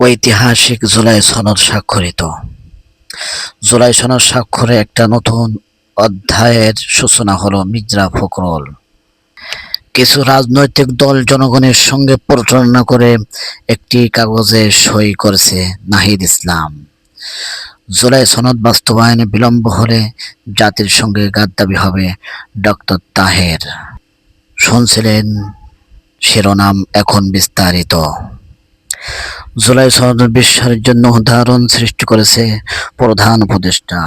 ঐতিহাসিক জুলাই সনদ স্বাক্ষরিত। জুলাই সনদ স্বাক্ষরে একটা নতুন অধ্যায়ের সূচনা হলো মির্জা ফখরুল। কিছু রাজনৈতিক দল জনগণের সঙ্গে প্রতারণা করে একটি কাগজে সই করেছে নাহিদ ইসলাম। জুলাই সনদ বাস্তবায়নে বিলম্ব হলে জাতির সঙ্গে গাদ্দাবি হবে ডক্টর তাহের। শুনছিলেন শিরোনাম এখন বিস্তারিত। জুলাই সনদ বিশ্বের জন্য উদাহরণ সৃষ্টি করেছে প্রধান উপদেষ্টা।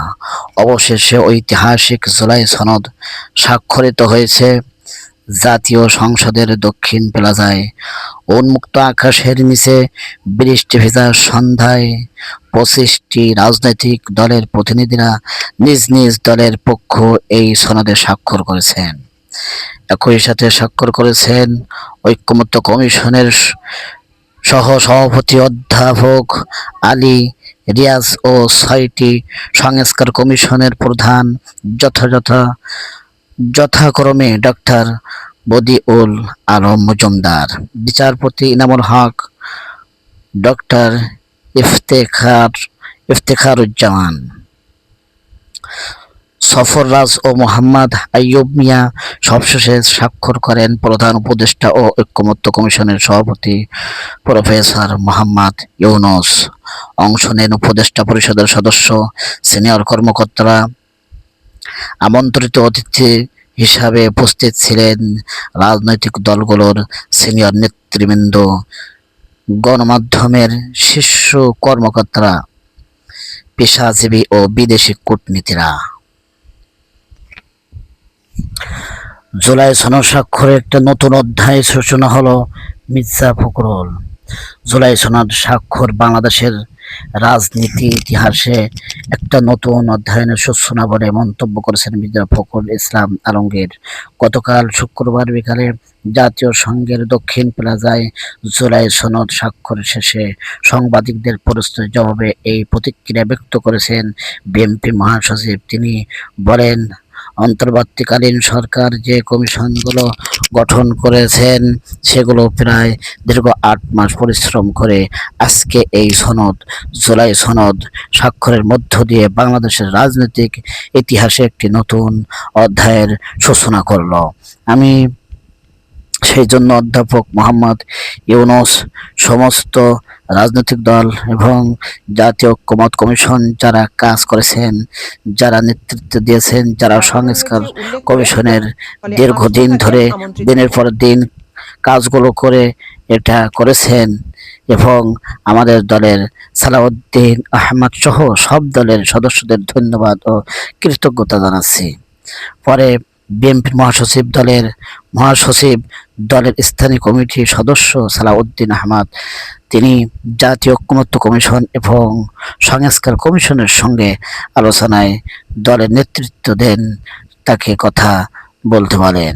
অবশেষে ঐতিহাসিক জুলাই সনদ স্বাক্ষরিত হয়েছে জাতীয় সংসদের দক্ষিণ প্লাজায়। উন্মুক্ত আকাশের নিচে বৃষ্টি ভেজা সন্ধ্যায় পঁচিশটি রাজনৈতিক দলের প্রতিনিধিরা নিজ নিজ দলের পক্ষ এই সনদে স্বাক্ষর করেছেন। একই সাথে স্বাক্ষর করেছেন ঐক্যমত্য কমিশনের সহ সভাপতি অধ্যাপক আলী রিয়াজ ও ছয়টি সংস্কার কমিশনের প্রধান যথাযথ যথাক্রমে ডক্টর বদিউল আলম মজুমদার। বিচারপতি ইনামুল হক, ডক্টর ইফতেখার, ইফতেখারুজ্জামান। সফররাজ ও মোহাম্মদ আইয়ুব মিয়া সবশেষে স্বাক্ষর করেন প্রধান উপদেষ্টা ও ঐক্যমত্য কমিশনের সভাপতি প্রফেসর মোহাম্মদ ইউনুস। অংশ নেন উপদেষ্টা পরিষদের সদস্য, সিনিয়র কর্মকর্তারা। আমন্ত্রিত অতিথি হিসাবে উপস্থিত ছিলেন রাজনৈতিক দলগুলোর সিনিয়র নেতৃবৃন্দ, গণমাধ্যমের শীর্ষ কর্মকর্তারা, পেশাজীবী ও বিদেশি কূটনীতিরা। জুলাই সনদ স্বাক্ষরে একটা নতুন অধ্যায় সূচনা হলো মির্জা ফখরুল। জুলাই সনদ স্বাক্ষর বাংলাদেশের রাজনীতি ইতিহাসে একটা নতুন অধ্যয়নের সূচনা বলে মন্তব্য করেছেন মির্জা ফখরুল ইসলাম আলমগীর। গতকাল শুক্রবার বিকালে জাতীয় সংঘের দক্ষিণ প্লাজায় জুলাই সনদ স্বাক্ষর শেষে সাংবাদিকদের প্রশ্নের জবাবে এই প্রতিক্রিয়া ব্যক্ত করেছেন বিএনপি মহাসচিব। তিনি বলেন অন্তর্বর্তীকালীন সরকার যে কমিশনগুলো গঠন করেছেন, সেগুলো প্রায় দীর্ঘ আট মাস পরিশ্রম করে আজকে এই সনদ, জুলাই সনদ স্বাক্ষরের মধ্য দিয়ে বাংলাদেশের রাজনৈতিক ইতিহাসে একটি নতুন অধ্যায়ের সূচনা করল। আমি সেই জন্য অধ্যাপক মোহাম্মদ ইউনুস সমস্ত রাজনৈতিক দল এবং জাতীয় ঐক্যমত কমিশন যারা কাজ করেছেন যারা নেতৃত্ব দিয়েছেন যারা সংস্কার কমিশনের দীর্ঘদিন ধরে দিনের পর দিন কাজগুলো করে এটা করেছেন এবং আমাদের দলের সালাউদ্দিন আহমদ সহ সব দলের সদস্যদের ধন্যবাদ ও কৃতজ্ঞতা জানাচ্ছি। পরে বিএনপির মহাসচিব দলের মহাসচিব দলের স্থানীয় কমিটির সদস্য সালাউদ্দিন আহমদ। তিনি জাতীয় ঐক্যমত্য কমিশন এবং সংস্কার কমিশনের সঙ্গে আলোচনায় দলের নেতৃত্ব দেন, তাকে কথা বলতে বলেন।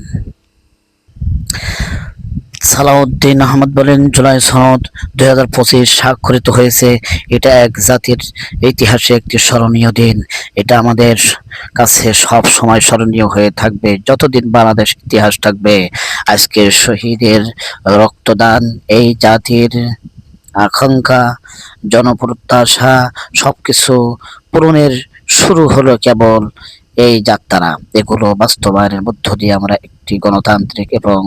সালাউদ্দিন আহমদ বলেন, জুলাই সনদ দুই হাজার পঁচিশ স্বাক্ষরিত হয়েছে। এটা এক জাতির ইতিহাসে একটি স্মরণীয় দিন। এটা আমাদের কাছে সব সময় স্মরণীয় হয়ে থাকবে। যতদিন বাংলাদেশ ইতিহাস থাকবে, আজকে শহীদের রক্তদান, এই জাতির আকাঙ্ক্ষা, জনপ্রত্যাশা, সবকিছু পূরণের শুরু হলো কেবল এই যাত্রা। এগুলো বাস্তবায়নের মধ্য দিয়ে আমরা একটি গণতান্ত্রিক এবং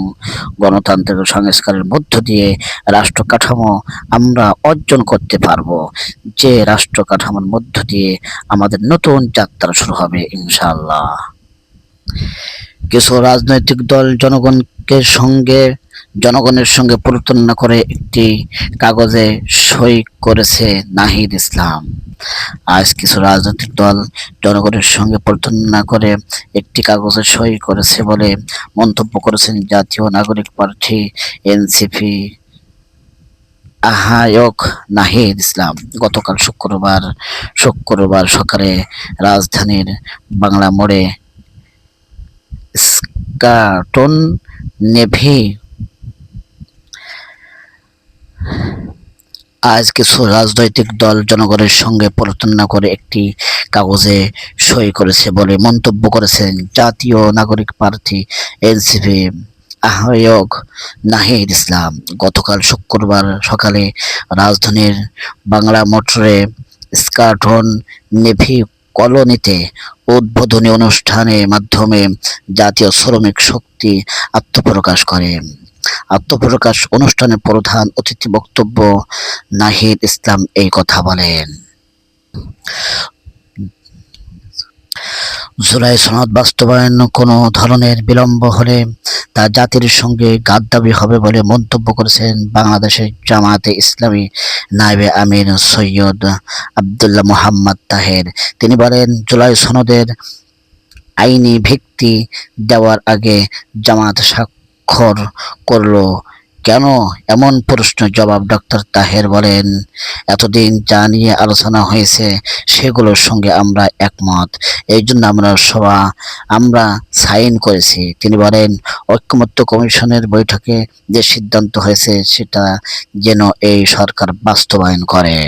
গণতান্ত্রিক সংস্কারের মধ্য দিয়ে রাষ্ট্র কাঠামো আমরা অর্জন করতে পারব। যে রাষ্ট্র কাঠামোর মধ্য দিয়ে আমাদের নতুন যাত্রা শুরু হবে ইনশাল্লাহ কিছু রাজনৈতিক দল জনগণকে সঙ্গে জনগণের সঙ্গে প্রতারণা করে একটি কাগজে সই করেছে নাহিদ ইসলাম। আজ কিছু রাজনৈতিক দল জনগণের সঙ্গে প্রতারণা করে একটি কাগজে সই করেছে বলে মন্তব্য করেছেন জাতীয় নাগরিক পার্টি এনসিপি আহায়ক নাহিদ ইসলাম। গতকাল শুক্রবার শুক্রবার সকালে রাজধানীর বাংলা মোড়ে স্কাটন নেভি আজ কিছু রাজনৈতিক দল জনগণের সঙ্গে প্রতারণা করে একটি কাগজে সই করেছে বলে মন্তব্য করেছেন জাতীয় নাগরিক প্রার্থী এনসিপি আহ্বায়ক নাহিদ ইসলাম। গতকাল শুক্রবার সকালে রাজধানীর বাংলা মোটরে স্কার্টন নেভি কলোনিতে উদ্বোধনী অনুষ্ঠানের মাধ্যমে জাতীয় শ্রমিক শক্তি আত্মপ্রকাশ করে। আত্মপ্রকাশ অনুষ্ঠানে প্রধান অতিথি বক্তব্য, নাহিদ ইসলাম এই কথা বলেন। জুলাই সনদ বাস্তবায়ন কোনো ধরনের বিলম্ব হলে তা জাতির সঙ্গে গাদ্দাবি হবে বলে মন্তব্য করেছেন বাংলাদেশের জামায়াতে ইসলামী নায়েবে আমির সৈয়দ আবদুল্লাহ মোহাম্মদ তাহের। তিনি বলেন, জুলাই সনদের আইনি ভিত্তি দেওয়ার আগে জামাত স্বাক্ষর করল। কেন? এমন প্রশ্ন জবাব ডক্টর তাহের বলেন, এতদিন যা নিয়ে আলোচনা হয়েছে, সেগুলোর সঙ্গে আমরা একমত। এই জন্য আমরা সবা আমরা সাইন করেছি। তিনি বলেন, ঐক্যমত্য কমিশনের বৈঠকে যে সিদ্ধান্ত হয়েছে, সেটা যেন এই সরকার বাস্তবায়ন করে।